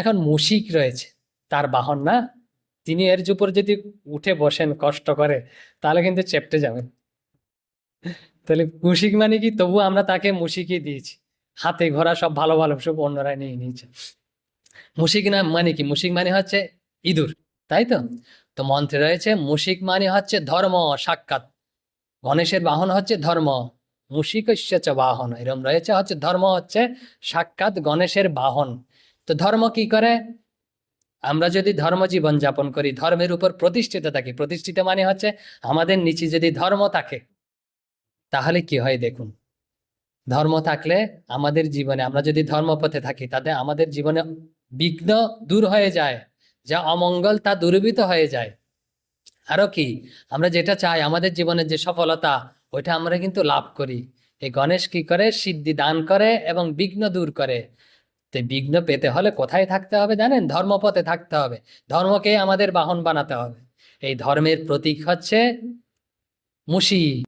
এখন মুশিক রয়েছে। তার বাহন না? তিনি এর উপর যদি উঠে বসেন, কষ্ট করে, তাহলে কিন্তু চেপটে যাবেন। তাহলে মুশিক মানে কি? তবু আমরা তাকে মুশিকই দিয়েছি। হাতে ঘোড়া সব ভালো ভালো, সব অন্যরা নিয়ে নিয়েছে। মুশিক না মানে কি? মুশিক মানে হচ্ছে ইঁদুর, তাই তো? তো মন্ত্রে রয়েছে, মুশিক মানে হচ্ছে ধর্ম, সাক্ষাৎ। গণেশের বাহন হচ্ছে ধর্ম মুশিক বাহন। এরম রয়েছে, হচ্ছে ধর্ম হচ্ছে সাক্ষাৎ গণেশের বাহন। তো ধর্ম কি করে? আমরা যদি ধর্ম জীবন যাপন করি, ধর্মের উপর প্রতিষ্ঠিত থাকি, প্রতিষ্ঠিত মানে হচ্ছে আমাদের নিচে যদি ধর্ম থাকে, তাহলে কি হয় দেখুন? ধর্ম থাকলে আমাদের জীবনে, আমরা যদি ধর্মপথে থাকি, তাতে আমাদের জীবনে বিঘ্ন দূর হয়ে যায়, যা অমঙ্গল তা দূরীভূত হয়ে যায়। আরও কি? আমরা যেটা চাই, আমাদের জীবনের যে সফলতা, ওইটা আমরা কিন্তু লাভ করি। এই গণেশ কি করে? সিদ্ধি দান করে এবং বিঘ্ন দূর করে। তো বিঘ্ন পেতে হলে কোথায় থাকতে হবে জানেন? ধর্মপথে থাকতে হবে। ধর্মকে আমাদের বাহন বানাতে হবে। এই ধর্মের প্রতীক হচ্ছে মুশি